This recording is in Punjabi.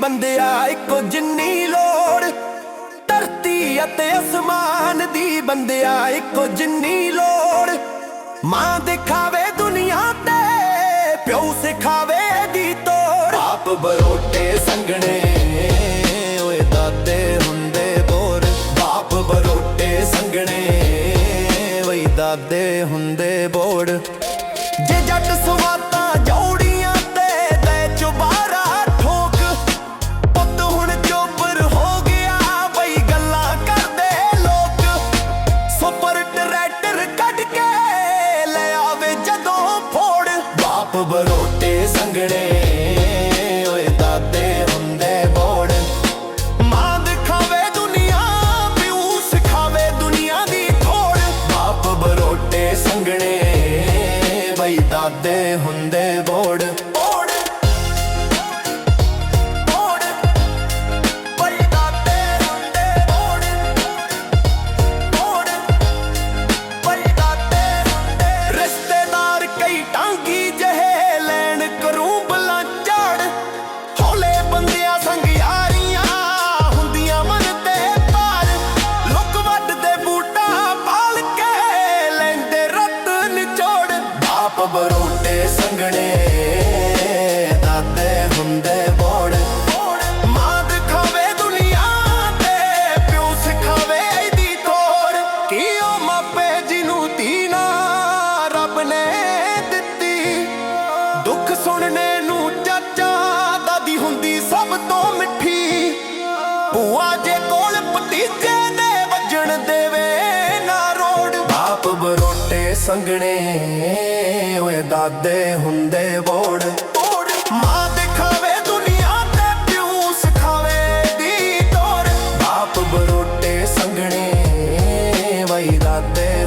ਬੰਦਿਆ ਇੱਕੋ ਜਿੰਨੀ ਲੋੜ। ਧਰਤੀ ਅਤੇ ਅਸਮਾਨ ਦੀ ਬੰਦਿਆ ਇੱਕੋ ਜਿੰਨੀ ਲੋੜ। ਮਾਂ ਦਿਖਾਵੇ ਦੁਨੀਆ ਤੇ ਪਿਓ ਸਿਖਾਵੇ ਦੀ ਤੋੜ। ਆਪ ਬਰੋਟੇ ਸੰਗਣੇ ਓਏ ਦਾਦੇ ਹੁੰਦੇ ਬੋਰ। ਬਾਪ ਬਰੋਟੇ ਸੰਗਣੇ ਓਏ ਦਾਦੇ ਹੁੰਦੇ ਬੋੜ। ਜੇ ਜੱਟ ਸਵਾਤਾਂ ਬਾਪ ਬਰੋਟੇ ਸੰਗਣੇ ਓਏ ਦਾਦੇ ਹੁੰਦੇ ਬੋੜ ਮਾਂ ਦਿਖਾਵੇ ਦੁਨੀਆ ਪਿਉ ਸਿਖਾਵੇ ਦੁਨੀਆ ਦੀ ਥੋੜ। ਆਪ ਬਰੋਟੇ ਸੰਗਣੇ ਬਈ ਦਾਦੇ ਹੁੰਦੇ ਬੋੜ ਬੋੜ। ਬਰੋਟੇ ਸੰਗਣੇ ਦਾਦੇ ਹੁੰਦੇ ਬੋੜ। ਮਾਂ ਦਿਖਾਵੇ ਦੁਨੀਆ ਤੇ, ਪਿਓ ਸਿਖਾਵੇ ਇਹਦੀ ਤੋੜ। ਕੀ ਉਹ ਮਾਪੇ ਜਿਹਨੂੰ ਤੀਨਾ ਰੱਬ ਨੇ ਦਿੱਤੀ। ਦੁੱਖ ਸੁਣਨੇ ਨੂੰ ਚਾਚਾ ਦਾਦੀ ਹੁੰਦੀ ਸਭ ਤੋਂ ਮਿੱਠੀ। ਭੂਆ ਸੰਗਣੇ ਓਏ ਦਾਦੇ ਹੁੰਦੇ ਬੋੜ। ਮਾਂ ਦਿਖਾਵੇ ਦੁਨੀਆ ਤੇ ਪਿਉ ਸਿਖਾਵੇ ਦੀ ਤੋੜ। ਸੰਗਣੇ ਵਈ ਦਾਦੇ